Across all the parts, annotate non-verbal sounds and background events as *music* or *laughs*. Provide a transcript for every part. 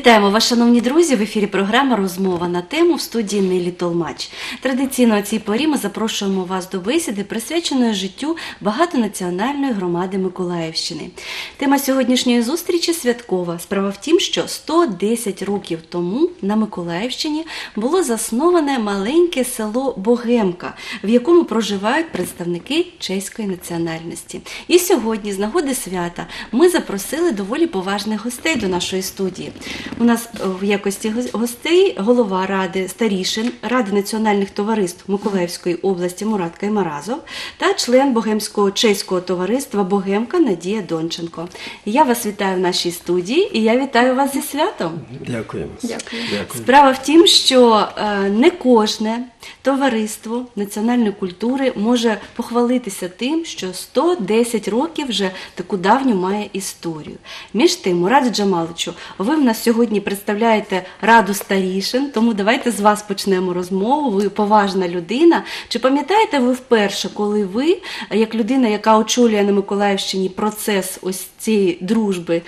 Вітаємо вас, шановні друзі! В ефірі програма Розмова на тему в студії Нелі Толмач. Традиційно о цій порі ми запрошуємо вас до бесіди, присвяченої життю багатонаціональної громади Миколаївщини. Тема сьогоднішньої зустрічі святкова. Справа в тім, що 110 років тому на Миколаївщині було засноване маленьке село Богемка, в якому проживають представники чеської національності. І сьогодні, з нагоди свята, ми запросили доволі поважних гостей до нашої студії. У нас е, в якості гос- гостей голова ради старішин Ради національних товариств Миколаївської області Мурат Каймаразов та член Богемського чеського товариства Богемка Надія Донченко. Я вас вітаю в нашій студії і я вітаю вас зі святом. Дякуємо. Дякую. Дякую. Справа в тім, що е, не кожне товариство національної культури може похвалитися тим, що 110 років вже таку давню має історію. Між тим, Мурат Джамаличу, ви в нас сьогодні представляєте раду старішин, тому давайте з вас почнемо розмову. Ви поважна людина. Чи пам'ятаєте ви вперше, коли ви, як людина, яка очолює на Миколаївщині процес ось цієї дружби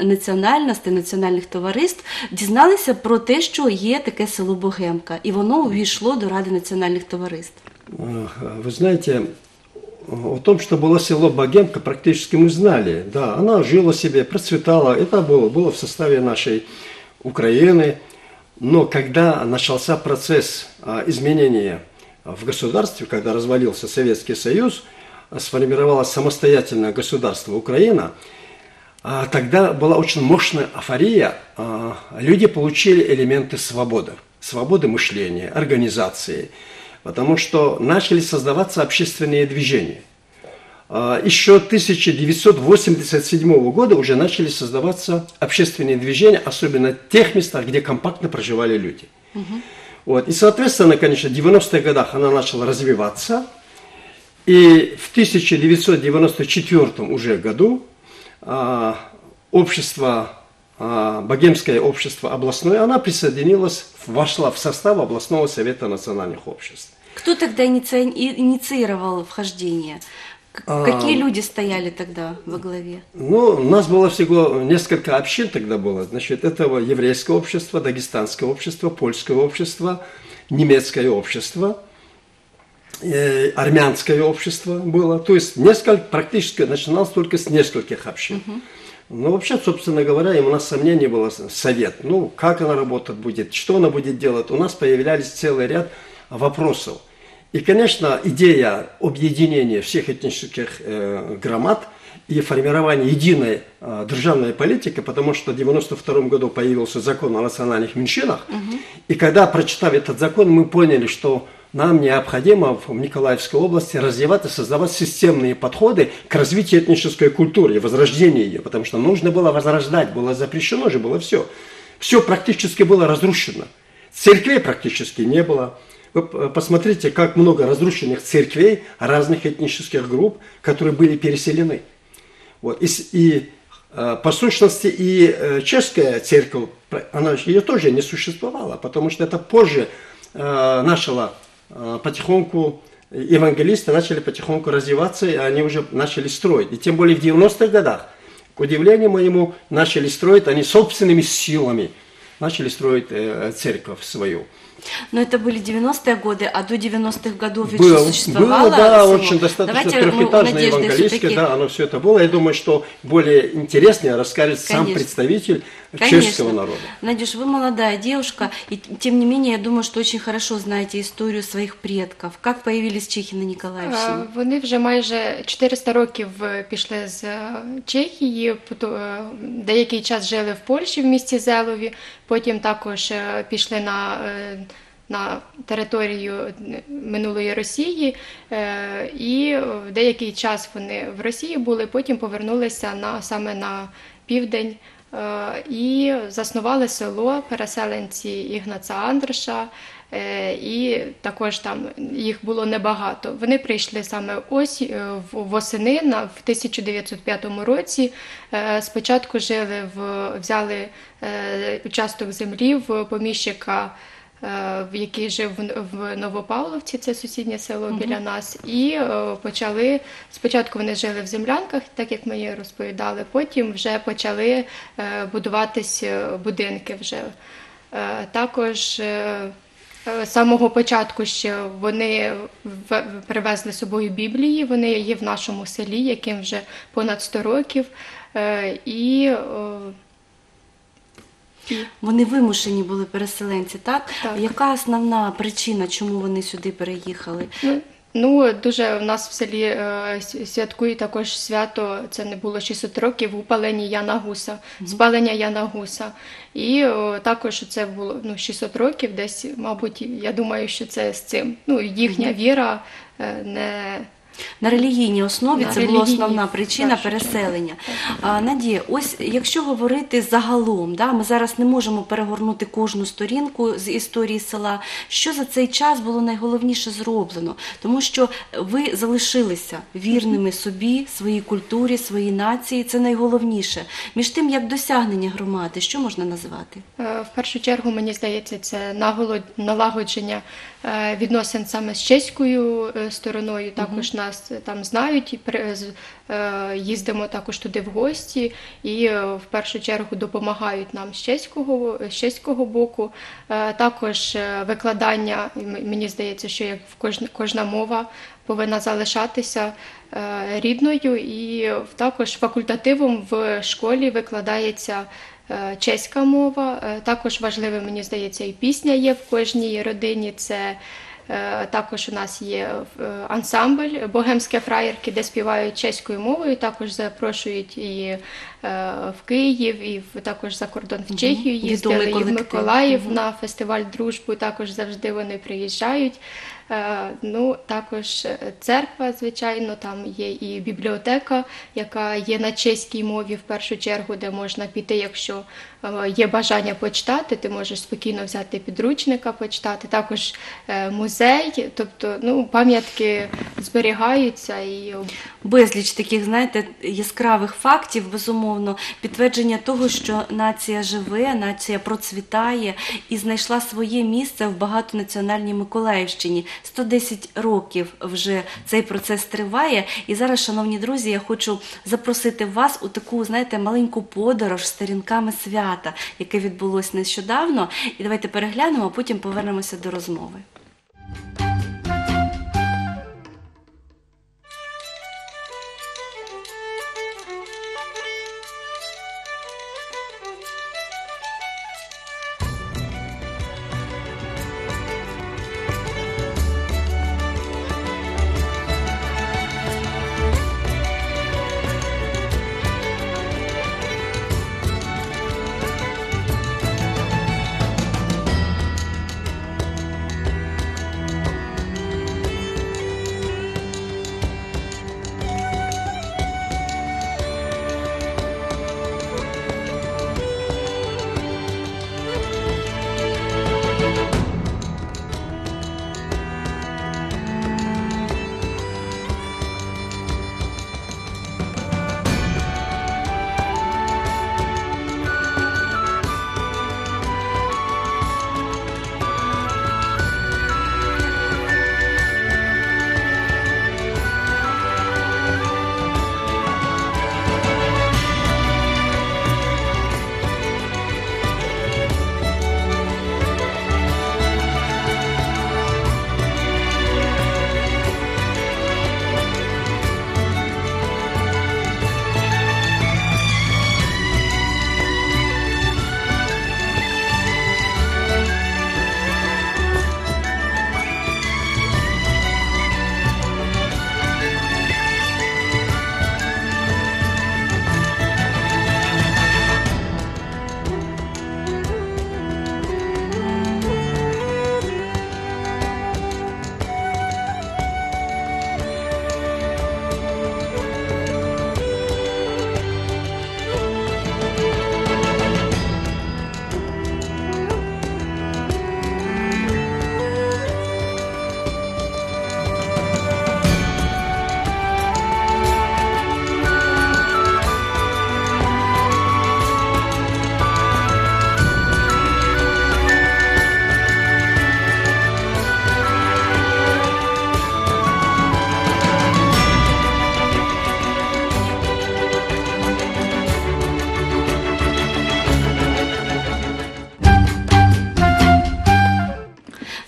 національностей, національних товариств, дізналися про те, що є таке село Богемка, і воно увійшло до Ради національних товариств. Э, Вы знаете, о том, что было село Богемка, практически мы знали. Да, она жила себе, процветала. Это было, было в составе нашей Украины. Но когда начался процесс а, изменения в государстве, когда развалился Советский Союз, а, сформировалось самостоятельное государство Украина, а, тогда была очень мощная афория. А, Люди получили элементы свободы. Свободы мышления, организации. Потому что начали создаваться общественные движения. А, Еще 1987 года уже начали создаваться общественные движения, особенно в тех местах, где компактно проживали люди. Вот. И, соответственно, конечно, в 90-х годах она начала развиваться. И в 1994 уже году а, общество, а, Богемское общество областное, она присоединилась, вошла в состав областного совета национальных обществ. Кто тогда инициировал вхождение? А. Какие люди стояли тогда во главе? Ну, у нас было всего несколько общин тогда было. Значит, этого еврейское общество, дагестанское общество, польское общество, немецкое общество, э, армянское общество было. То есть несколько, практически начиналось только с нескольких общин. Ну, вообще, собственно говоря, и у нас сомнений было совет. Ну, как она работать будет, что она будет делать. У нас появлялись целый ряд вопросов. И, конечно, идея объединения всех этнических э, громад и формирования единой э, державной политики, потому что в 1992 году появился закон о национальных меньшинах. И когда, прочитав этот закон, мы поняли, что нам необходимо в Николаевской области развивать и создавать системные подходы к развитию этнической культуры и возрождению ее, потому что нужно было возрождать, было запрещено же, было все. Все практически было разрушено. Церквей практически не было. Вы посмотрите, как много разрушенных церквей разных этнических групп, которые были переселены. Вот. И, и, э, по сущности и э, чешская церковь, она ее тоже не существовала, потому что это позже э, начало э, потихоньку евангелисты начали потихоньку развиваться, и они уже начали строить. И тем более в 90-х годах, к удивлению моему, начали строить они собственными силами, начали строить церковь свою. Но это были 90-е годы, а до 90-х годов ведь Было, существовало было, да, село. очень достаточно Давайте, ну, трехэтажное, евангелийское, всё-таки- да, оно все это было. Я думаю, что более интереснее расскажет сам Конечно. представитель Конечно. чешского народа. Надюш, вы молодая девушка, и тем не менее, я думаю, что очень хорошо знаете историю своих предков. Как появились чехи на Николаевщине? Вони вже майже 400 років пішли з е, Чехії, пото- е, деякий час жили в Польщі в місті Зелові, потім також е, пішли на, на територію минулої Росії, і в деякий час вони в Росії були, потім повернулися на, саме на південь. Е, І заснували село переселенці Ігнаца Андриша, Е, і також там їх було небагато. Вони прийшли саме ось е, восени на в 1905 році. Спочатку жили в взяли участок землі в поміщика який жив в- Новопавловці, це сусіднє село біля нас, і е, почали спочатку вони жили в землянках, так як мені розповідали. Потім вже почали е, будуватись е, будинки. Вже Е, також. е, е, З самого початку ще вони привезли з собою Біблії. Вони є в нашому селі, яким вже понад 100 років. Е, І е, Вони вимушені були переселенці, так? Так. Яка основна причина, чому вони сюди переїхали? Ну, ну дуже в нас в селі е, с- також свято. Це не було 600 років упалення Яна Гуса, спалення Яна Гуса. І о, також це було ну 600 років. Десь, мабуть, я думаю, що це з цим. Ну їхня віра е, не На релігійній основі На це була основна причина чергу. переселення. А, Надія, ось якщо говорити загалом, да, ми зараз не можемо перегорнути кожну сторінку з історії села. Що за цей час було найголовніше зроблено? Тому що ви залишилися вірними собі, своїй культурі, своїй нації. Це найголовніше. Між тим, як досягнення громади, що можна назвати? Е, В першу чергу, мені здається, це налагодження відносин саме з чеською е, стороною. Також нас там знають, і е, їздимо також туди в гості, і е, в першу чергу допомагають нам з чеського, з чеського боку. Е, Також е, викладання, мені здається, що як в кожна, кожна мова повинна залишатися е, рідною, і також факультативом в школі викладається. Е, Чеська мова Е, також важливо, мені здається, і пісня є в кожній родині. Це е, також у нас є ансамбль Богемське фраєрки, де співають чеською мовою. Також запрошують і в Київ, і також за кордон в Чехію їздили, і в. Миколаїв на фестиваль дружбу. Також завжди вони приїжджають. Е, Ну, також е, церква, звичайно, там є і бібліотека, яка є на чеській мові в першу чергу, де можна піти, якщо е, є бажання почитати, ти можеш спокійно взяти підручника, почитати. Також музей, тобто ну, пам'ятки зберігаються і Безліч таких, знаєте, яскравих фактів, безумовно, підтвердження того, що нація живе, нація процвітає і знайшла своє місце в багатонаціональній Миколаївщині. 110 років вже цей процес триває. І зараз, шановні друзі, я хочу запросити вас у таку, знаєте, маленьку подорож сторінками свята, яке відбулось нещодавно. І давайте переглянемо, а потім повернемося до розмови.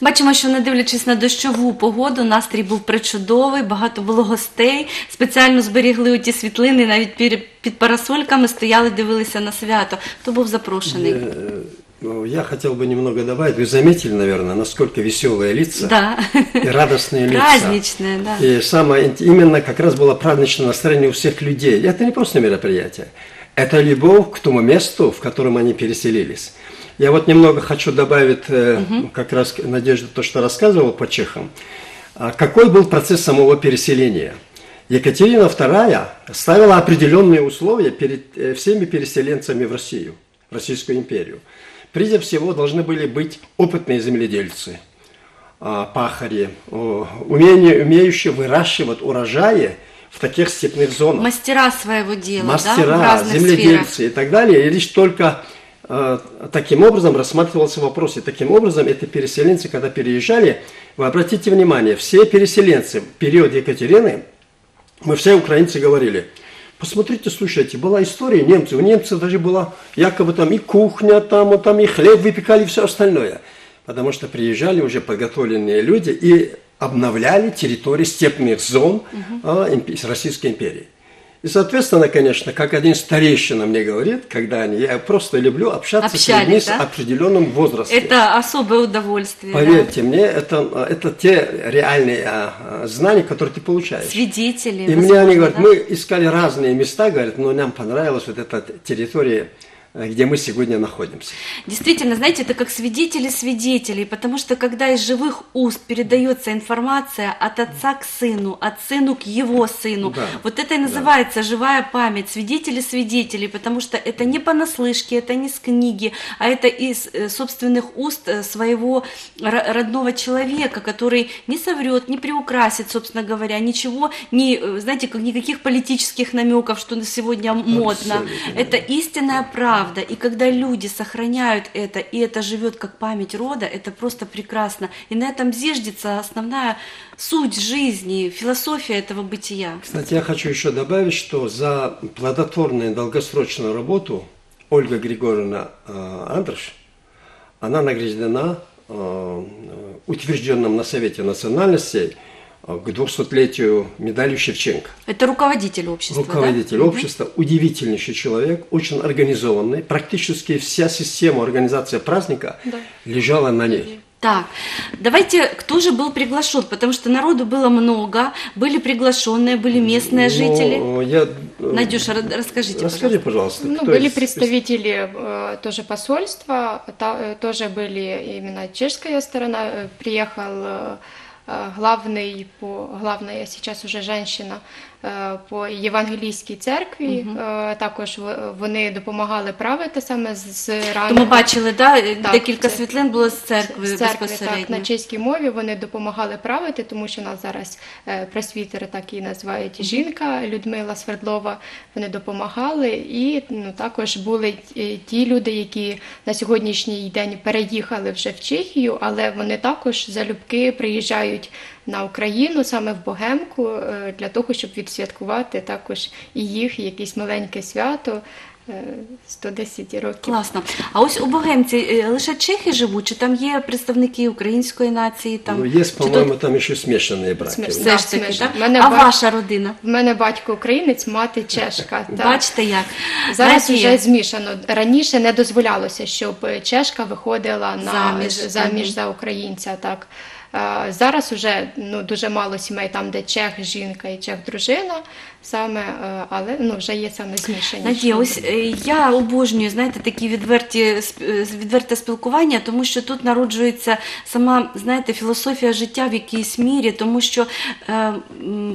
Бачимо, що не дивлячись на дощову погоду, настрій був причудовий, багато було гостей. Спеціально зберігли ті світлини, навіть пір- під парасольками стояли, дивилися на свято. Хто був запрошений? Э, ну, Я хотел бы немного добавить. Вы заметили, наверное, насколько веселые лица Да. и радостные *laughs* лица. Праздничное, да. И самое ин- именно как раз было праздничное настроение у всех людей. Это не просто мероприятие. Это любовь к тому месту, в котором они переселились. Я вот немного хочу добавить, э, как раз Надежда то, что рассказывала по чехам. А Какой был процесс самого переселения? Екатерина II ставила определенные условия перед э, всеми переселенцами в Россию, в Российскую империю. Прежде всего должны были быть опытные земледельцы, а, пахари, умение- умеющие выращивать урожаи в таких степных зонах. Мастера своего дела, да, Мастера, сферах. земледельцы и так далее. И лишь только таким образом рассматривался вопрос. И таким образом эти переселенцы, когда переезжали, вы обратите внимание, все переселенцы в период Екатерины, мы все украинцы говорили, посмотрите, слушайте, была история немцев, у немцев даже была якобы там и кухня, там, вот там и хлеб выпекали, и все остальное. Потому что приезжали уже подготовленные люди и обновляли территории степных зон а, импе- Российской империи. И, соответственно, конечно, как один старейшина мне говорит, когда они, я просто люблю общаться с Общались, людьми с да? определенным возрастом. Это особое удовольствие. да. Поверьте мне, это, это те реальные а, знания, которые ты получаешь. Свидетели. И мне они говорят, да? мы искали разные места, говорят, но нам понравилась вот эта территория, где мы сегодня находимся. Действительно, знаете, это как свидетели свидетелей, потому что когда из живых уст передается информация от отца к сыну, от сыну к его сыну, Да. вот это и называется живая память, свидетели свидетелей, потому что это не понаслышке, это не с книги, а это из э, собственных уст э, своего ро- родного человека, который не соврет, не приукрасит, собственно говоря, ничего, не, э, знаете, как никаких политических намеков, что на сегодня модно. Абсолютно. Это истинная правда. И когда люди сохраняют это, и это живет как память рода, это просто прекрасно. И на этом зиждется основная суть жизни, философия этого бытия. Кстати, я хочу еще добавить, что за плодотворную долгосрочную работу Ольга Григорьевна э, Андрош, она награждена э, утвержденным на Совете национальностей к 200-летию медалью Шевченко. Это руководитель общества. да? Руководитель Мгм. общества, удивительнейший человек, очень организованный. Практически вся система организации праздника лежала на ней. Так, давайте, кто же был приглашен? Потому что народу было много, были приглашенные, были местные жители. Ну, я, э, Надюша, ра- расскажите, Расскажи, пожалуйста. пожалуйста. Ну, были из- представители э, тоже посольства, та- э, тоже были именно чешская сторона, э, приехал э, э, главный по главная сейчас уже женщина по євангелійській церкві. Е, Також вони допомагали правити саме з, ранку. ми бачили, да, Так, декілька це- світлин було з церкви, з церкви, безпосередньо. так, на чеській мові вони допомагали правити, тому що нас зараз е, пресвітери так і називають жінка Людмила Свердлова. Вони допомагали, і ну також були е, ті люди, які на сьогоднішній день переїхали вже в Чехію, але вони також залюбки приїжджають на Україну саме в Богемку е, для того, щоб відсвяткувати також і їх якесь маленьке свято. Е, 110 років. Класно. А ось у Богемці е, лише чехи живуть, чи там є представники української нації? Там, Ну, тут по-моему, там еще смешанные браки. Все ж таки, так? Мене А бать- ваша родина? В мене батько українець, мати чешка. *laughs* так. Бачите як? Зараз Знаєте, вже змішано. Раніше не дозволялося, щоб чешка виходила на Заміж. заміж за українця. Так Е, зараз уже ну дуже мало сімей, там де чех жінка і чех дружина, саме, е, але ну вже є саме змішані. Надія, ось е, я обожнюю, знаєте, такі відверті е, відверте спілкування, тому що тут народжується сама, знаєте, філософія життя в якійсь мірі, тому що е,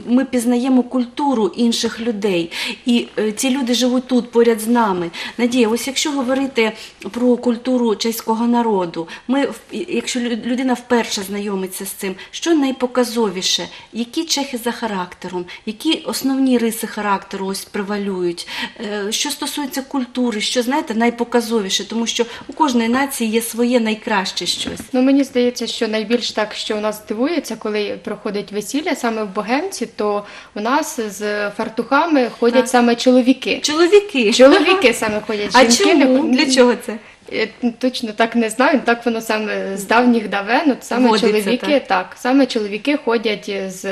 ми пізнаємо культуру інших людей, і е, ці люди живуть тут поряд з нами. Надія, ось якщо говорити про культуру чеського народу, ми якщо лю- людина вперше знайомиться з цим, що найпоказовіше, які чехи за характером, які основні риси характеру ось превалюють, Е, що стосується культури, що знаєте, найпоказовіше, тому що у кожної нації є своє найкраще щось. Ну мені здається, що найбільш так, що у нас дивується, коли проходить весілля саме в Богемці, то у нас з фартухами ходять Так. саме чоловіки. Чоловіки. Чоловіки саме ходять. А жінки не чому? ходять. Для чого це? Я точно так не знаю, так воно саме з давніх давен. От саме Водиться, чоловіки, так. саме чоловіки ходять з,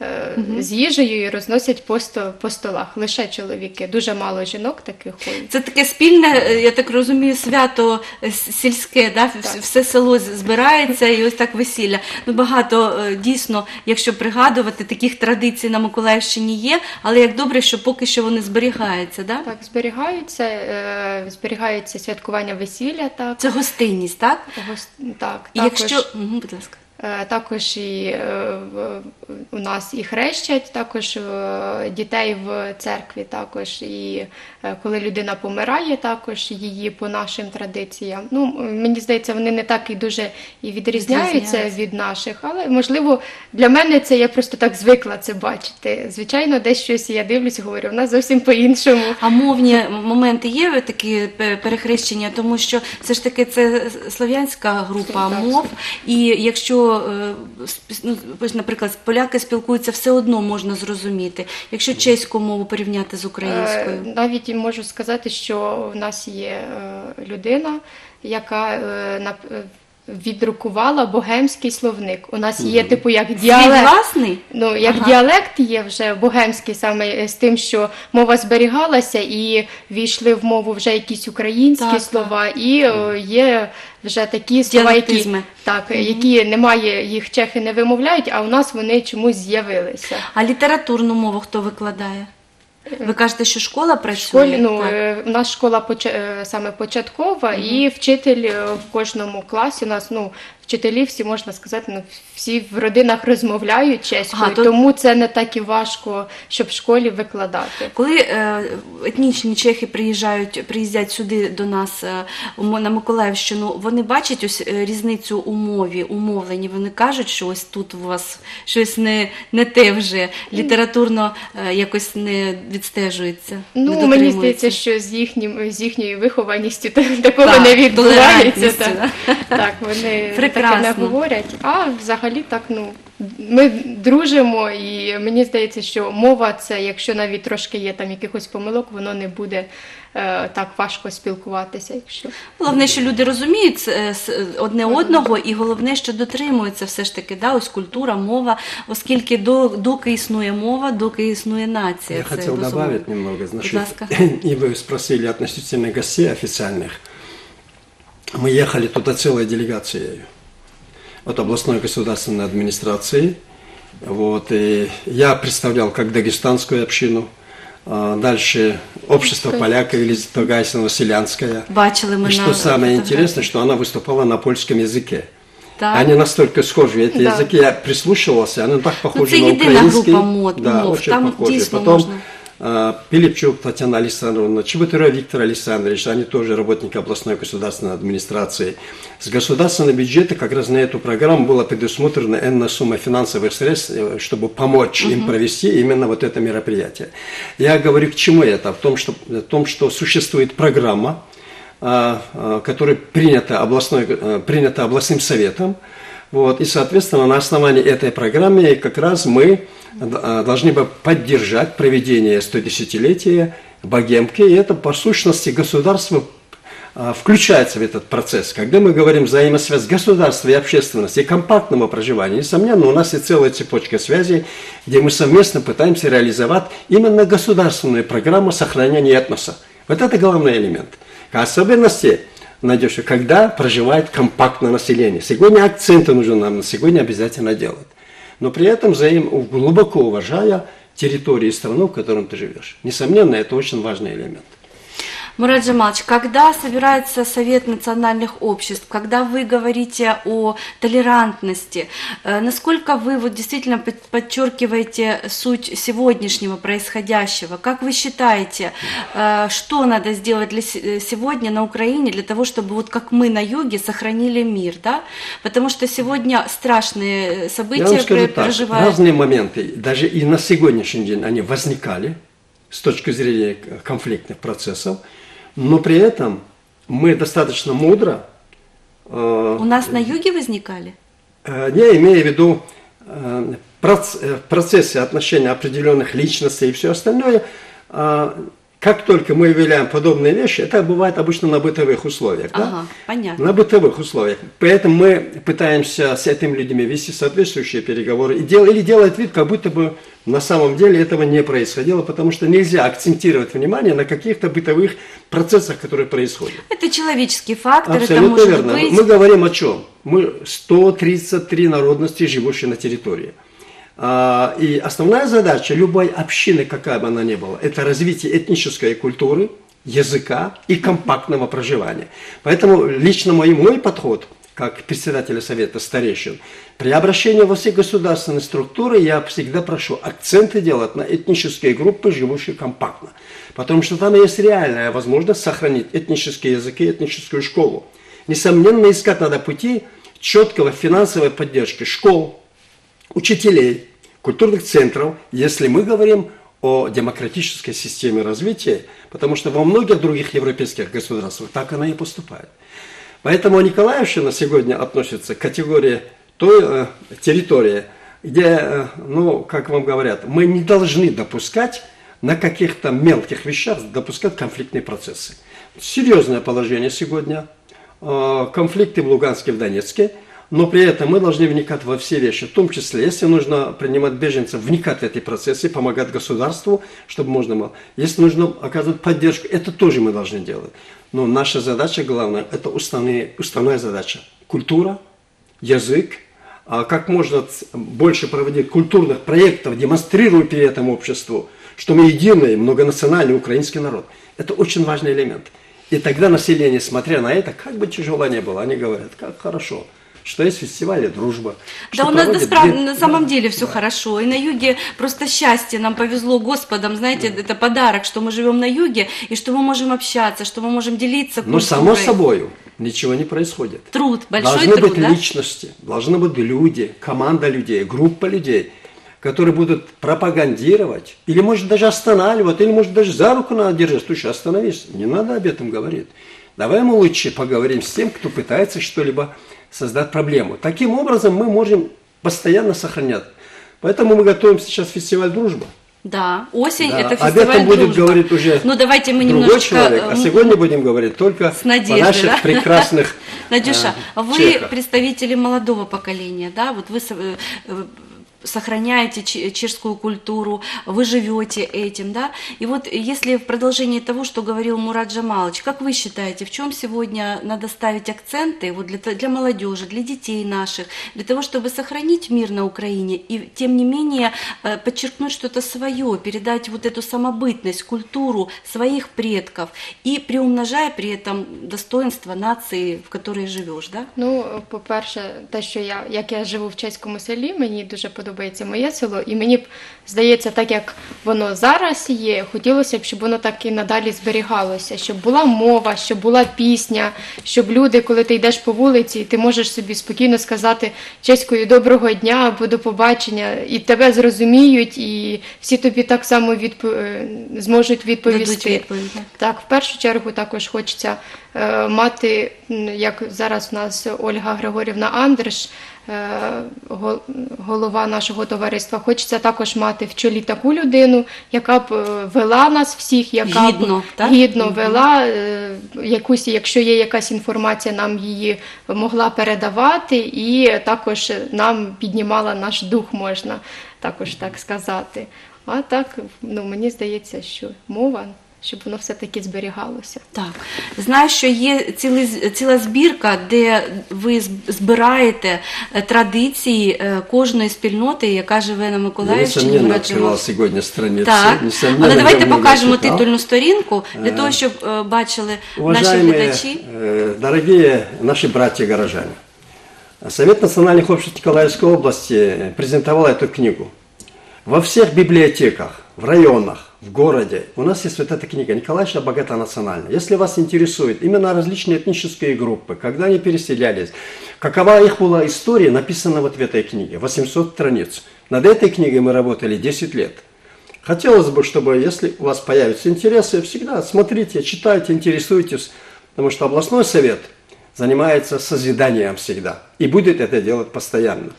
е, з їжею і розносять по, сто, по столах. Лише чоловіки. Дуже мало жінок таких ходять. Це таке спільне, е, я так розумію, свято е, сільське, да? Вс- все село збирається і ось так весілля. Ну багато дійсно, якщо пригадувати, таких традицій на Миколаївщині є, але як добре, що поки що вони зберігаються, да? Так, зберігаються, зберігається святкування весілля, так. Це гостинність, так? Гос- так І також, якщо Мгм, будь ласка. Е, також і е, у нас і хрещать, також е, дітей в церкві, також і коли людина помирає, також її по нашим традиціям. Ну, мені здається, вони не так і дуже і відрізняються від наших, але можливо для мене це я просто так звикла це бачити. Звичайно, десь щось я дивлюсь, говорю, в нас зовсім по-іншому. А мовні моменти є такі перехрещення, тому що все ж таки це слов'янська група мов, і якщо, е, ну, наприклад, поляки спілкуються, все одно можна зрозуміти. Якщо чеську мову порівняти з українською. Е, Навіть можу сказати, що в нас є е, людина, яка віддрукувала богемський словник. У нас є типу як Свій діалект. власний? Ну, як Ага. діалект є вже богемський, саме з тим, що мова зберігалася, і війшли в мову вже якісь українські Так, слова, і е, є вже такі слова, які, так, які немає, їх чехи не вимовляють, а у нас вони чомусь з'явилися. А літературну мову хто викладає? Ви кажете, що школа працює? В школі, ну, Так. е, у нас школа поча- е, саме початкова, і вчитель е, в кожному класі. У нас ну, вчителі всі можна сказати, ну, всі в родинах розмовляють чеською, Ага, то- тому це не так і важко, щоб в школі викладати. Коли е, етнічні чехи приїжджають, приїздять сюди до нас е, на Миколаївщину, вони бачать ось е, різницю у мові, у мовленні. Вони кажуть, що ось тут у вас щось не, не те вже літературно е, якось не відстежується. не Ну, мені здається, що з їхнім з їхньою вихованістю та- *laughs* такого Так, не відбувається. Так, так вони таке не Прекрасно. говорять. А взагалі так, ну ми дружимо, і мені здається, що мова це, якщо навіть трошки є там якихось помилок, воно не буде е, так важко спілкуватися. Якщо Головне, що люди розуміють е, с- одне одного, і головне, що дотримуються все ж таки, да, ось культура, мова, оскільки до, доки існує мова, доки існує нація. Я Це хотел безумовно. добавить немного. Значит, ласка. *clears throat* и вы спросили относительно гостей официальных. Мы ехали туда целой делегацией от областной государственной администрации. Вот, и я представлял как дагестанскую общину, а дальше общество Ух ты. поляков или Тогайсово-Селянское. Бачили ми И на что самое фотографії. интересное, что она выступала на польском языке. Так. Они настолько схожи, эти Да. языки, я прислушивался, они так похожи це на єдина украинский. група мод- да, мов, очень там похожи. дійсно Потом можна. а, Пилипчук Татьяна Александровна, Чеботарева Виктор Александрович, они тоже работники областной государственной администрации. С государственного бюджета как раз на эту программу была предусмотрена энная сумма финансовых средств, э, чтобы помочь им провести именно вот это мероприятие. Я говорю к чему это? В том, что, в том, что существует программа, а, а, которая принята, областной, э, принята областным советом. Вот, и, соответственно, на основании этой программы как раз мы должны бы поддержать проведение 110-летия Богемки. И это, по сущности, государство а, включается в этот процесс. Когда мы говорим взаимосвязь государства и общественности и компактного проживания, несомненно, у нас и целая цепочка связей, где мы совместно пытаемся реализовать именно государственную программу сохранения этноса. Вот это главный элемент. А особенности найдешь, когда проживает компактное население. Сегодня акценты нужно нам на сегодня обязательно делать. Но при этом взаим, глубоко уважая территорию и страну, в котором ты живешь. Несомненно, это очень важный элемент. Мурат Джамалович, когда собирается Совет национальных обществ, когда вы говорите о толерантности, э, насколько вы вот действительно под- подчеркиваете суть сегодняшнего происходящего? Как вы считаете, э, что надо сделать для э, сегодня на Украине для того, чтобы вот как мы на юге сохранили мир, да? Потому что сегодня страшные события проживают. разные моменты, даже и на сегодняшний день они возникали с точки зрения конфликтных процессов, но при этом мы достаточно мудро э, У нас на юге возникали? Э, Я имею в виду э, э, в процессе отношения определенных личностей и все остальное, э, как только мы выявляем подобные вещи, это бывает обычно на бытовых условиях. да? Ага, понятно. На бытовых условиях. Поэтому мы пытаемся с этими людьми вести соответствующие переговоры и дел, или делать вид, как будто бы на самом деле этого не происходило, потому что нельзя акцентировать внимание на каких-то бытовых процессах, которые происходят. Это человеческий фактор, это Абсолютно может верно. быть. Мы говорим о чем? Мы 133 народности, живущие на территории. А, И основная задача любой общины, какая бы она ни была, это развитие этнической культуры, языка и компактного проживания. Поэтому лично мой, мой подход, как председателя Совета старейшин, при обращении во все государственные структуры я всегда прошу акценты делать на этнические группы, живущие компактно. Потому что там есть реальная возможность сохранить этнические языки, этническую школу. Несомненно, искать надо пути четкого финансовой поддержки школ, учителей, культурных центров, если мы говорим о демократической системе развития, потому что во многих других европейских государствах так она и поступает. Поэтому Николаевщина сегодня относится к категории той э, территории, где, э, ну, как вам говорят, мы не должны допускать на каких-то мелких вещах допускать конфликтные процессы. Серьезное положение сегодня, э, конфликты в Луганске, в Донецке, но при этом мы должны вникать во все вещи, в том числе, если нужно принимать беженцев, вникать в эти процессы, помогать государству, чтобы можно было. Если нужно оказывать поддержку, это тоже мы должны делать. Но наша задача главная, это уставные, уставная задача. Культура, язык, а как можно больше проводить культурных проектов, демонстрируя при этом обществу, что мы единый, многонациональный украинский народ. Это очень важный элемент. И тогда население, смотря на это, как бы тяжело не было, они говорят, как хорошо, что есть фестивали дружба. Да, у нас насправ- две- на самом Да, деле все да. хорошо. И на юге просто счастье. Нам повезло Господом, знаете, это подарок, что мы живем на юге, и что мы можем общаться, что мы можем делиться Но культурой. само собой ничего не происходит. Труд, большой должны труд, быть да? личности, должны быть люди, команда людей, группа людей, которые будут пропагандировать, или может даже останавливать, или может даже за руку надо держать. Слушай, остановись, не надо об этом говорить. Давай мы лучше поговорим с тем, кто пытается что-либо создать проблему. Таким образом мы можем постоянно сохранять. Поэтому мы готовим сейчас фестиваль дружбы. Да, осень Да, это об фестиваль этом будет говорить уже Ну давайте мы другой немножечко человек, э, а сегодня будем говорить только с надеждой, о наших да? прекрасных *laughs* Надюша, э, вы чехах. представители молодого поколения, да? Вот вы э, э, сохраняете че- чешскую культуру, вы живете этим, да? И вот если в продолжении того, что говорил Мурат Джамалович, как вы считаете, в чем сегодня надо ставить акценты вот для, т- для молодежи, для детей наших, для того, чтобы сохранить мир на Украине и тем не менее э, подчеркнуть что-то свое, передать вот эту самобытность, культуру своих предков и приумножая при этом достоинство нации, в которой живешь, да? Ну, по-перше, те, що я як я живу в чеському селі, мені дуже подобається моє село, і мені б здається, так як воно зараз є, хотілося б, щоб воно так і надалі зберігалося, щоб була мова, щоб була пісня, щоб люди, коли ти йдеш по вулиці, ти можеш собі спокійно сказати чеською доброго дня або до побачення, і тебе зрозуміють, і всі тобі так само відпо... е, зможуть відповісти. Так. В першу чергу також хочеться е, мати, як зараз у нас Ольга Григорівна Андреш, голова нашого товариства, хочеться також мати в чолі таку людину, яка б е, вела нас всіх, яка Гідно, б так? гідно вела, е, якусь, якщо є якась інформація, нам її могла передавати, і також нам піднімала наш дух, можна також так сказати. А так, ну мені здається, що мова, щоб воно все-таки зберігалося. Так, знаю, що є цілий, з- ціла збірка, де ви з- збираєте е, традиції е, кожної спільноти, яка живе на Я, Миколаївщині. несомненно, Мурат открывал Джамал. сегодня страницы. Так, Несомненно, але давайте я много покажемо читал. титульну сторінку для Е, того, щоб е, бачили наші Уважаемые, глядачі. э, дорогие наши братья-горожане, Совет национальных обществ Николаевской области презентовал эту книгу. Во всех библиотеках, в районах, в городе у нас есть вот эта книга «Николаевщина богата национально». Если вас интересует именно различные этнические группы, когда они переселялись, какова их была история, написана вот в этой книге, 800 страниц. Над этой книгой мы работали 10 лет. Хотелось бы, чтобы, если у вас появятся интересы, всегда смотрите, читайте, интересуйтесь, потому что областной совет занимается созиданием всегда и будет это делать постоянно.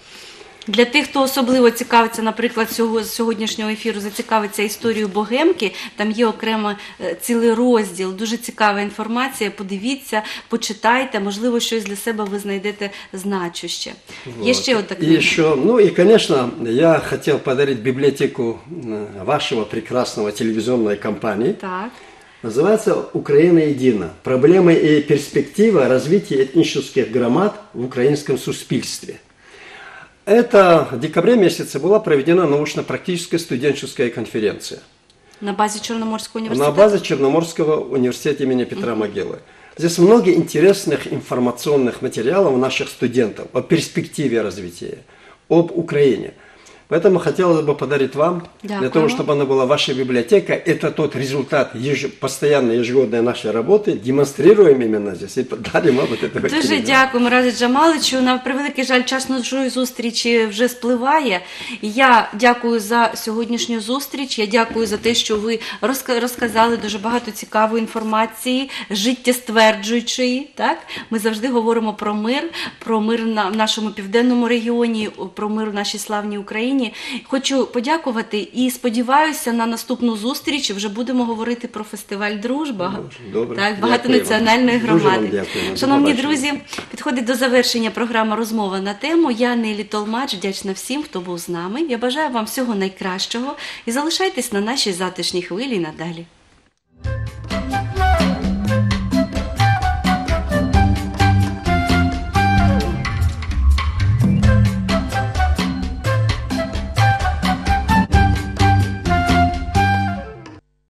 Для тих, хто особливо цікавиться, наприклад, цього з сьогоднішнього ефіру, зацікавиться історією Богемки. Там є окремо е, цілий розділ, дуже цікава інформація. Подивіться, почитайте, можливо, щось для себе ви знайдете значуще. Є Вот. ще отак. И еще, ну и, конечно, я хотел подарить библиотеку э, вашего прекрасного телевизионной компании. Так. Называется «Украина едина. Проблемы и перспектива развития этнических громад в украинском суспільстве». Это в декабре месяце была проведена научно-практическая студенческая конференция На базі Чорноморського на університету. базе Черноморского университета имени Петра Могилы. Здесь много интересных информационных материалов наших студентов о перспективе развития, об Украине. Поэтому хотелось бы подарить вам, для Дякую. того, чтобы она была вашей библиотекой. Это тот результат еж- постоянной ежегодной нашей работы. Демонстрируем именно здесь и подарим вам вот это Дуже дякуємо Раді Джамаличу. На превеликий жаль, час нашої зустрічі вже спливає. Я дякую за сьогоднішню зустріч. Я дякую за те, що ви розка- розказали дуже багато цікавої інформації, життєстверджуючої. Так, ми завжди говоримо про мир, про мир на в нашому південному регіоні, про мир в нашій славній Україні. Хочу подякувати і сподіваюся на наступну зустріч. Вже будемо говорити про фестиваль Дружба. Добре. Так, багатонаціональної громади. Дуже вам. Шановні друзі, підходить до завершення програма розмова на тему. Я Нелі Толмач, вдячна всім, хто був з нами. Я бажаю вам всього найкращого і залишайтесь на нашій затишній хвилі надалі.